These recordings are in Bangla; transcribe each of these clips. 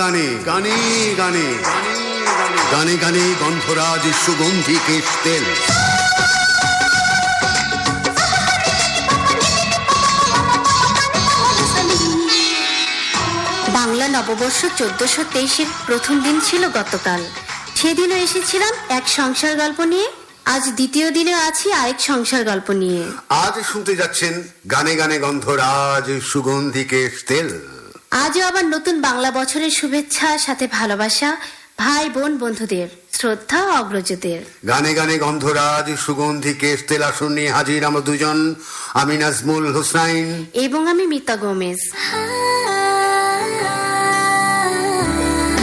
গানে গানে গানে গানে গানে গন্ধরাজ সুগন্ধি কেশ তেল বাংলা নববর্ষ চোদ্দশো তেইশের প্রথম দিন ছিল গতকাল। সেদিনও এসেছিলাম এক সংসার গল্প নিয়ে। আজ দ্বিতীয় দিনে আছি আরেক সংসার গল্প নিয়ে। আজ শুনতে যাচ্ছেন গানে গানে গন্ধরাজ সুগন্ধি কেশ তেল আজও আবার নতুন বাংলা বছরের শুভেচ্ছা সাথে ভালোবাসা ভাই বোন বন্ধুদের শ্রদ্ধা অগ্রজদের। গানে গানে গন্ধরাজ সুগন্ধি কেশ তেল আসন নিয়ে হাজির আমরা দুজন আমি নাজমুল হোসাইন এবং আমি মিতা গোমেজ।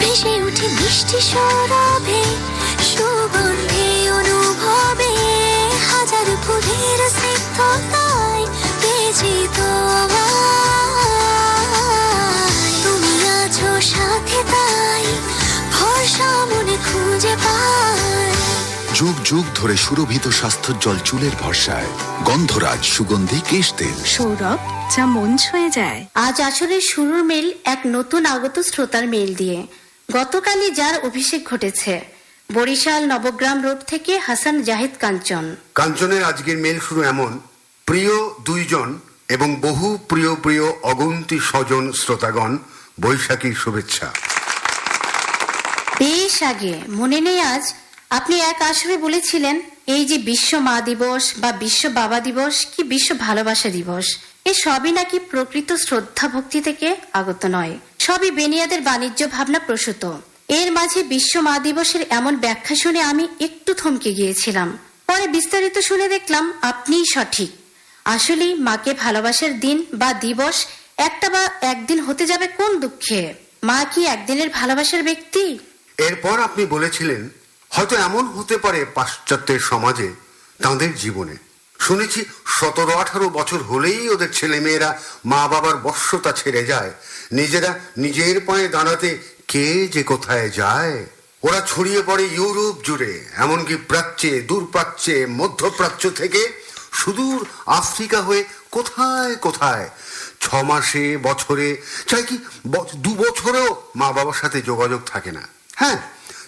ভেসে উঠে সরবে সুগন্ধি অনুভবে হাজার ফুলের স্নিগ্ধতায় বেজে তুমি যুগ যুগ ধরে সুরভিত স্বাস্থ্যোজ্জ্বল চুলের ভরসায়। গন্ধরাজ সুগন্ধি কেশ তেল। সৌরভ যা মন ছুঁয়ে যায়। আজ আসরের শুরুর মেল এক নতুন আগত শ্রোতার মেল দিয়ে। গতকালই যার অভিষেক ঘটেছে। বরিশাল নবগ্রাম রোড থেকে হাসান জাহিদ কাঞ্চন। কাঞ্চনের আজকের মেল শুরু এমন প্রিয় দুইজন এবং বহু প্রিয় প্রিয় অগন্তি স্বজন শ্রোতাগণ বৈশাখীর শুভেচ্ছা। বেশ আগে। মনে নেই আজ। আপনি এক আসরে বলেছিলেন, এই যে বিশ্ব মা দিবস বা বিশ্ব বাবা দিবস, কি বিশ্ব ভালোবাসা দিবস? এ সবই নাকি প্রকৃত শ্রদ্ধা ভক্তি থেকে আগত নয়। সবই বেনিয়াদের বাণিজ্য ভাবনা প্রসূত। এর মাঝে বিশ্ব মা দিবসের এমন ব্যাখ্যা শুনে আমি একটু থমকে গিয়েছিলাম। পরে বিস্তারিত শুনে দেখলাম আপনিই সঠিক। আসলেই মাকে ভালোবাসার দিন বা দিবস একটা বা একদিন হতে যাবে কোন দুঃখে? মা কি একদিনের ভালোবাসার ব্যক্তি? এরপর আপনি বলেছিলেন, হয়তো এমন হতে পারে পাশ্চাত্যের সমাজে তাঁদের জীবনে। শুনেছি সতেরো আঠারো বছর হলেই ওদের ছেলেমেয়েরা মা বাবার বশ্যতা ছেড়ে যায়। নিজেরা নিজের পায়ে দাঁড়াতে কে যে কোথায় যায়? ওরা ছড়িয়ে পড়ে ইউরোপ জুড়ে, এমনকি প্রাচ্যে, দূরপ্রাচ্যে, মধ্যপ্রাচ্য থেকে সুদূর আফ্রিকা হয়ে কোথায় কোথায়। ছ মাসে, বছরে, চাই কি দু বছরেও মা বাবার সাথে যোগাযোগ থাকে না। হ্যাঁ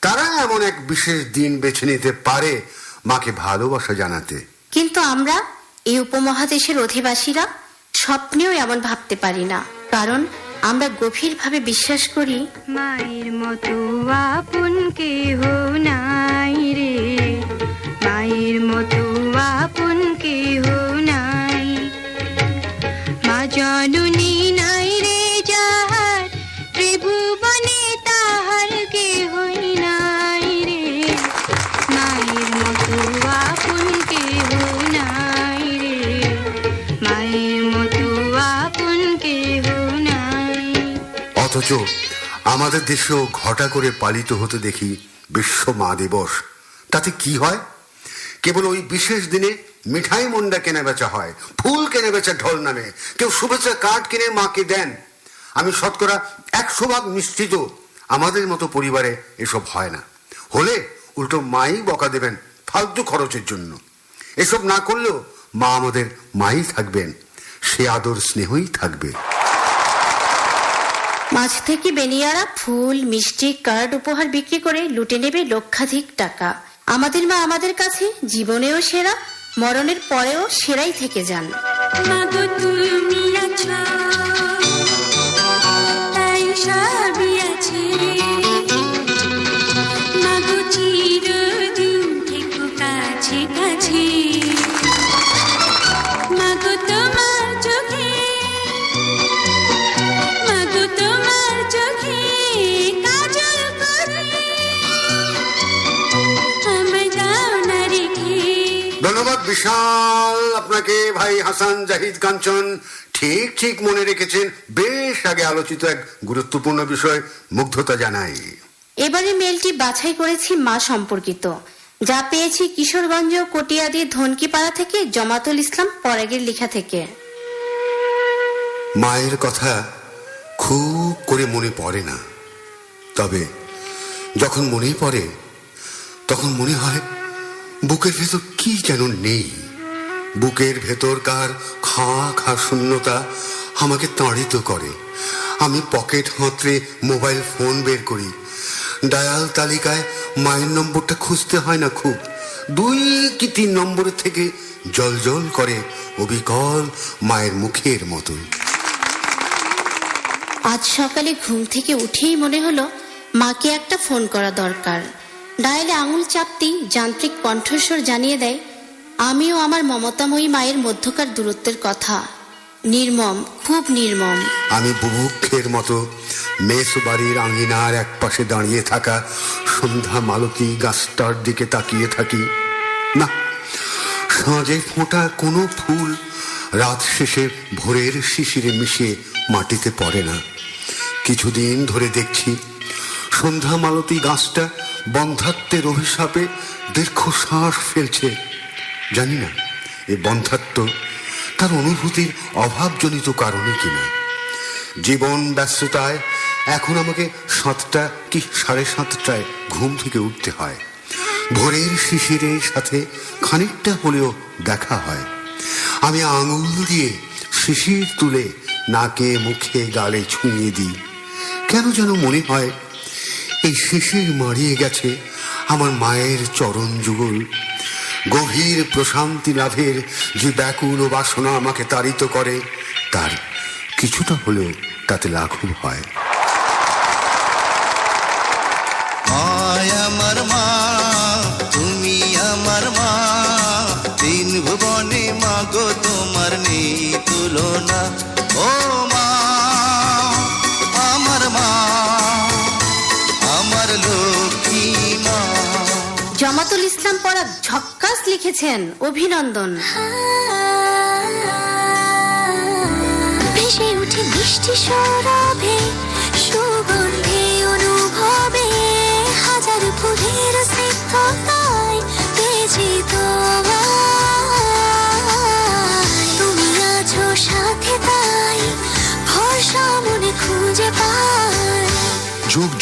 তারা এমন এক বিশেষ দিন বেছে নিতে পারে মাকে ভালোবাসা জানাতে। কিন্তু আমরা এই উপমহাদেশের অধিবাসীরা স্বপ্নেও এমন ভাবতে পারি না। কারণ আমরা গভীরভাবে বিশ্বাস করি মায়ের মতো আপন কেহ নাই রে। মায়ের মতো আপন কেহ নাই অথচ আমাদের দেশেও ঘটা করে পালিত হতে দেখি বিশ্ব মা দিবস। তাতে কি হয়? কেবল ওই বিশেষ দিনে মিঠাই মন্ডা কেনা বেচা হয়, ফুল কেনা বেচা ঢল নামে। কেউ শুভেচ্ছা কার্ড কিনে মাকে দেন। আমি শতকরা একশো ভাগ নিশ্চিত আমাদের মতো পরিবারে এসব হয় না। হলে উল্টো মাই বকা দেবেন ফালতু খরচের জন্য। এসব না করলেও মা আমাদের মাই থাকবেন, সে আদর স্নেহই থাকবে। মাঝ থেকে বেনিয়ারা ফুল, মিষ্টি, কার্ড উপহার বিক্রি করে লুটে নেবে লক্ষাধিক টাকা। আমাদের মা আমাদের কাছে জীবনেও সেরা, মরণের পরেও সেরাই থেকে যান। ধন্যবাদ বিশাল আপনাকে ভাই হাসান জাহিদ কাঞ্চন। ঠিক ঠিক মনে রেখেছেন বেশ আগে আলোচিত এক গুরুত্বপূর্ণ বিষয় মুগ্ধতা জানাই। এবারে মেলটি বাছাই করেছি মা সম্পর্কিত। যা পেয়েছি কিশোরগঞ্জ কটিয়াদি ধনকিপাড়া থেকে জমাতুল ইসলাম পরাগের লেখা থেকে। মায়ের কথা খুব করে মনে পড়ে না। তবে যখন মনে পড়ে তখন মনে হয় বুকের ভেতর কি যেন নেই? বুকের ভেতরকার খাঁ খা শূন্যতা আমাকে তাড়িত করে। আমি পকেট হাতড়ে মোবাইল ফোন বের করি। ডায়াল তালিকায় মায়ের নম্বরটা খুঁজতে হয় না খুব। দুই কি তিন নম্বর থেকে জল জল করে অবিকল মায়ের মুখের মতো আজ সকালে ঘুম থেকে উঠেই মনে হলো, মাকে একটা ফোন করা দরকার। ডায়ালে আঙুল চাপতেই যান্ত্রিক কণ্ঠস্বর জানিয়ে দেয়, আমিও আমার মমতাময়ী মায়ের মধ্যকার দূরত্বের কথা। নির্মম, খুব নির্মম। আমি বুভুক্ষের মতো মেস বাড়ির আঙিনার এক পাশে দাঁড়িয়ে থাকা সন্ধ্যা মালতী গাছটার দিকে তাকিয়ে থাকি। না, সাঁজে ফোঁটা কোনো ফুল রাত শেষে ভোরের শিশিরে মিশে মাটিতে পড়ে না। কিছুদিন ধরে দেখছি সন্ধ্যা মালতী গাছটা বন্ধাত্বের অভিশাপে দীর্ঘ শ্বাস ফেলছে। জানি না, এ বন্ধাত্ম তার অনুভূতির অভাবজনিত কারণে কিনা জীবন ব্যস্ততায় এখন আমাকে সাতটা কি সাড়ে সাতটায় ঘুম থেকে উঠতে হয়। ভোরের শিশিরের সাথে খানিকটা হলেও দেখা হয়। আমি আঙুল দিয়ে শিশির তুলে নাকে মুখে গালে ছুঁয়ে দিই। কেন যেন মনে হয় এই শিশির মারিয়ে গেছে আমার মায়ের চরণ যুগল। গভীর প্রশান্তি লাভের যে ব্যাকুল বাসনা আমাকে তাড়িত করে, তার কিছুটা হলেও তাতে লাঘব হয়। আমার লিখেছেন অভিনন্দন। ভেসে উঠে বৃষ্টি সৌরভে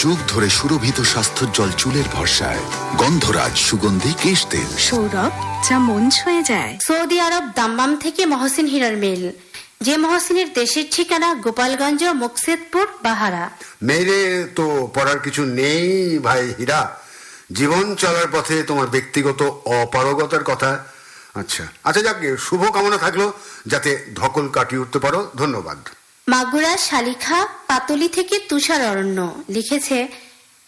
যুগ ধরে সুরভিত স্বাস্থ্যোজ্জ্বল চুলের ভরসায়। গন্ধরাজ সুগন্ধি কেশ তেল। সৌরভ যা মন ছুঁয়ে যায়। সৌদি আরব দাম্বাম থেকে মহসিন হিরার মেল। যে মহসিনের দেশের ঠিকানা গোপালগঞ্জ মুকসেদপুর বাহারা। মেরে তো পড়ার কিছু নেই ভাই হীরা। জীবন চলার পথে তোমার ব্যক্তিগত অপারগতার কথা। আচ্ছা আচ্ছা যাক শুভ কামনা থাকল যাতে ধকল কাটিয়ে উঠতে পারো। ধন্যবাদ। মাগুরা, শালিখা, পাতলি থেকে তুষার অরণ্য লিখেছে,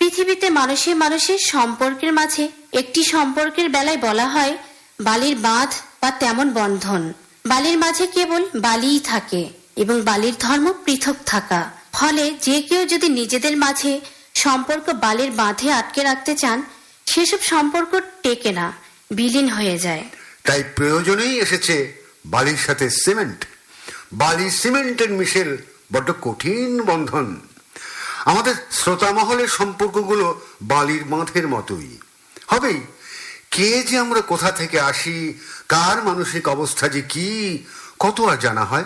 পৃথিবীতে মানুষে মানুষের সম্পর্কের মাঝে একটি সম্পর্কের বেলায় বলা হয়, বালির বাঁধ বা তেমন বন্ধন। বালির মাঝে কেবল বালিই থাকে এবং বালির ধর্ম পৃথক থাকা। ফলে যে কেউ যদি নিজেদের মাঝে সম্পর্ক বালির বাঁধে আটকে রাখতে চান, সেসব সম্পর্ক টেকে না, বিলীন হয়ে যায়। তাই প্রয়োজনেই এসেছে বালির সাথে সিমেন্ট। বালি সিমেন্টের মিশেল বড্ড কঠিন বন্ধন। আমাদের শ্রোতা মহলের সম্পর্কগুলো বালির বাঁধের মতোই। হবেই, কে যে আমরা কোথা থেকে আসি, কার মানসিক অবস্থা যে কি, কত আর জানা হয়?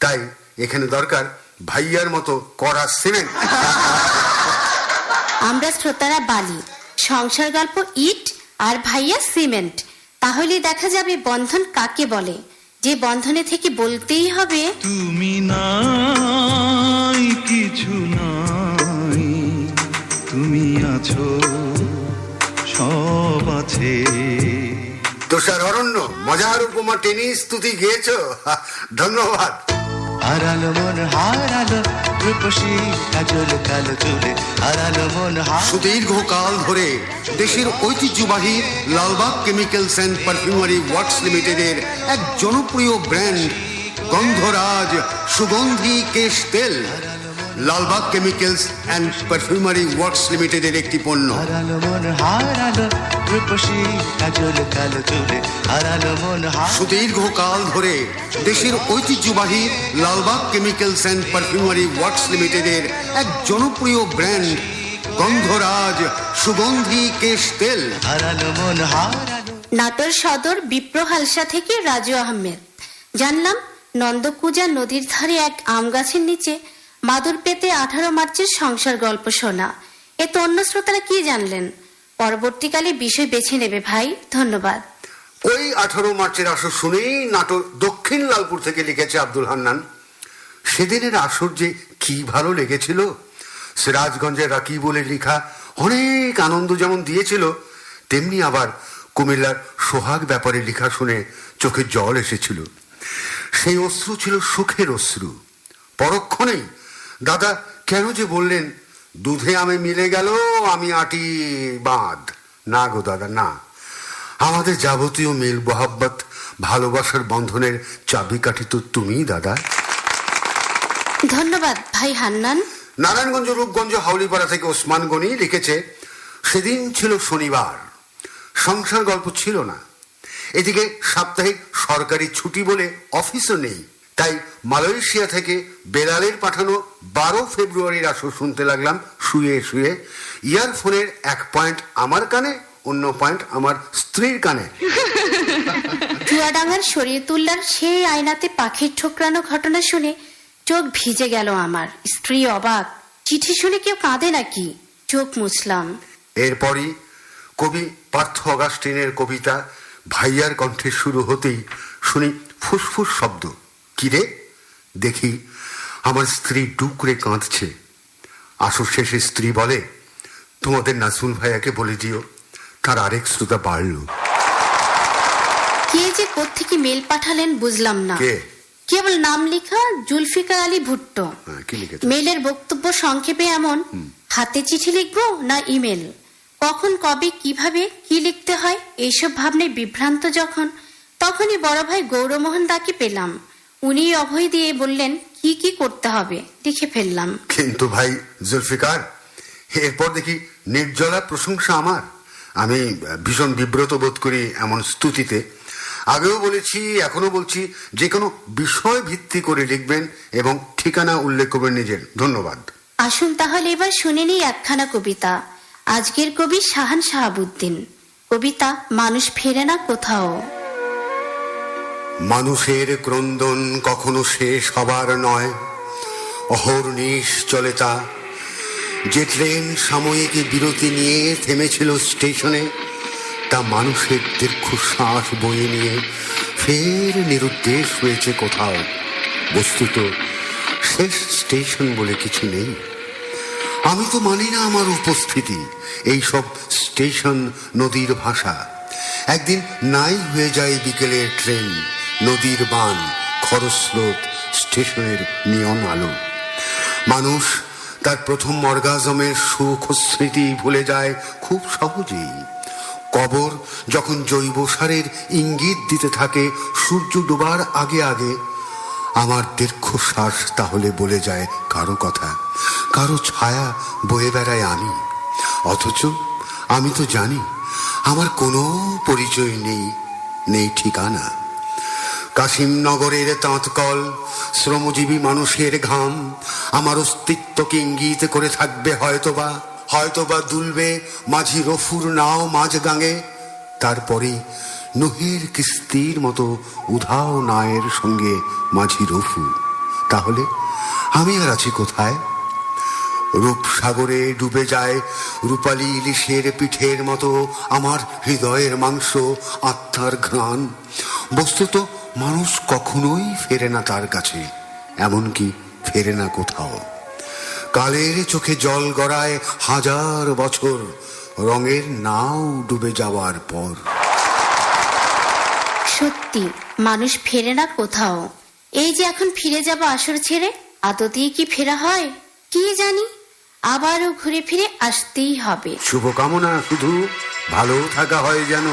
তাই এখানে দরকার ভাইয়ার মতো করা সিমেন্ট। আমরা শ্রোতারা বালি, সংসার গল্প ইট আর ভাইয়া সিমেন্ট। তাহলে দেখা যাবে বন্ধন কাকে বলে। যে বন্ধনে থেকে বলতেই হবে তুমি নাই কিছু নাই। তুমি আছো সব আছে। তুষার অরণ্য মজার উপমা টেনিস স্তুতি গিয়েছো? ধন্যবাদ। হারালো মন, হারালো রূপসী কাজল কালো চুলে হারালো মন হার সুদীর্ঘ কাল ধরে দেশের ঐতিহ্যবাহী Lalbagh chemicals and perfumery works লিমিটেডের এক জনপ্রিয় ব্র্যান্ড গন্ধরাজ সুগন্ধি কেশ তেল। Lalbagh chemicals and perfumery works লিমিটেডের একটি পণ্য। হারালো মন হারালো রূপসী কাজল কালো চুলে। হারালো মন হারালো সুদীর্ঘ কাল ধরে দেশের ঐতিহ্যবাহী Lalbagh chemicals and perfumery works লিমিটেডের এক জনপ্রিয় ব্র্যান্ড গন্ধরাজ সুগন্ধি কেশ তেল। হারালো নাটোর সদর বিপ্র হালসা থেকে রাজু আহমেদ। জানলাম নন্দকুজা নদীর ধারে এক আম গাছের নিচে মাদুর পেতে আঠারো মার্চের সংসার গল্প শোনা। এ তো অন্য শ্রোতারা কি জানলেন? পরবর্তীকালে বিষয় বেছে নেবে ভাই, ধন্যবাদ। ওই আঠারো মার্চের আসর শুনেই নাটক দক্ষিণ লালপুর থেকে লিখেছে আব্দুল হান্নান। সেদিনের আসর যে কি ভালো লেগেছিল, সিরাজগঞ্জের রাকি বলে লেখা অনেক আনন্দ যেমন দিয়েছিল, তেমনি আবার কুমিল্লার সোহাগ ব্যাপারে লেখা শুনে চোখে জল এসেছিল। সেই অশ্রু ছিল সুখের অশ্রু, পরক্ষণেই দাদা কেন যে বললেন দুধে আমি মিলে গেল আমি আটি বাঁধ। না গো দাদা না। আমাদের যাবতীয় মিল মোহাব্বত ভালোবাসার বন্ধনের চাবিকাঠি তো তুমি দাদা। ধন্যবাদ ভাই হান্নান। নারায়ণগঞ্জ রূপগঞ্জ হাউলিপাড়া থেকে ওসমান গনি লিখেছে সেদিন ছিল শনিবার। সংসার গল্প ছিল না। এদিকে সাপ্তাহিক সরকারি ছুটি বলে অফিসও নেই। তাই মালয়েশিয়া থেকে বেলালের পাঠানো বারো ফেব্রুয়ারির আসর শুনতে লাগলাম শুয়ে শুয়ে। ইয়ারফোনের এক পয়েন্ট আমার কানে অন্য পয়েন্ট আমার স্ত্রীর কানে। চুয়াডাঙ্গার শরীয়তুল্লার সেই আয়নাতে পাখির ঠোকরানো ঘটনা শুনে চোখ ভিজে গেল আমার। স্ত্রী অবাক চিঠি শুনে কেউ কাঁদে নাকি? চোখ মুছলাম। এরপরই কবি পার্থ অগাস্টিনের কবিতা ভাইয়ার কণ্ঠে শুরু হতেই শুনি ফুসফুস শব্দ। কিরে? দেখি আমার স্ত্রী ডুকরে কাঁদছে। আসর শেষে স্ত্রী বলে তোমাদের নাসুল ভাইয়াকে বলে দিও তার আরেক শ্রোতা বাড়ল। কে যে কোত্থেকে মেল পাঠালেন বুঝলাম না। কে? কেবল নাম লেখা জুলফিকার আলী ভুট্টো। হ্যাঁ, মেলের বক্তব্য সংক্ষেপে এমন হাতে চিঠি লিখব না ইমেল? কখন কবে কীভাবে কি লিখতে হয়? এইসব ভাবনায় বিভ্রান্ত যখন তখনই বড় ভাই গৌরমোহন দাকে পেলাম। উনি অভয় দিয়ে বললেন কি কি করতে হবে? লিখে ফেললাম। কিন্তু ভাই জুলফিকার এরপর দেখি নির্জলা প্রশংসা আমার। আমি ভীষণ বিব্রত বোধ করি এমন স্তুতিতে। আগেও বলেছি এখনও বলছি যে কোনো বিষয় ভিত্তি করে লিখবেন এবং ঠিকানা উল্লেখ করবেন নিজের। ধন্যবাদ। আসুন তাহলে এবার শুনে নিই একখানা কবিতা। আজকের কবি শাহান শাহাবুদ্দিন। কবিতা মানুষ ফেরে না কোথাও। মানুষের ক্রন্দন কখনো শেষ হবার নয়। অহর্নিশ চলে তা। যে ট্রেন সাময়িক বিরতি নিয়ে থেমেছিল স্টেশনে, তা মানুষের দীর্ঘশ্বাস বয়ে নিয়ে ফের নিরুদ্দেশ হয়েছে কোথাও। বস্তুত শেষ স্টেশন বলে কিছু নেই। আমি তো মানি না আমার উপস্থিতি। এইসব স্টেশন নদীর ভাষা। একদিন নাই হয়ে যায় বিকেলের ট্রেন। নদীর বান, খরস্রোত, স্টেশনের নিয়ন আলো। মানুষ তার প্রথম অর্গাজমের সুখ স্মৃতি ভুলে যায় খুব সহজেই। কবর যখন জৈব সারের ইঙ্গিত দিতে থাকে, সূর্য ডোবার আগে আগে, আমার দীর্ঘশ্বাস তাহলে বলে যায় কারও কথা, কারও ছায়া বয়ে বেড়ায় আমি। অথচ আমি তো জানি, আমার কোনো পরিচয় নেই নেই ঠিকানা। কাশিমনগরের তাঁতকল, শ্রমজীবী মানুষের ঘাম। আমার অস্তিত্বকে ইঙ্গিত করে থাকবে হয়তোবা হয়তোবা দুলবে মাঝি রফুর নাও মাঝ গাঙে। তারপরে নহির কিস্তির মতো উধাও নায়ের সঙ্গে মাঝি রফু। তাহলে আমি আর আছি কোথায়? রূপসাগরে ডুবে যায় রূপালী ইলিশের পিঠের মতো আমার হৃদয়ের মাংস আত্মার ঘ্রাণ। বস্তুত মানুষ কখনোই ফেরে না তার কাছে এমনকি ফেরে না কোথাও। কালের চোখে জল গড়ায় হাজার বছর রঙের নাও ডুবে যাওয়ার পর। সত্যি মানুষ ফেরে না কোথাও। এই যে এখন ফিরে যাব আসর ছেড়ে আদতেই কি ফেরা হয়? কি জানি? আবারও ঘুরে ফিরে আসতেই হবে। শুভকামনা শুধু ভালো থাকা হয় যেন।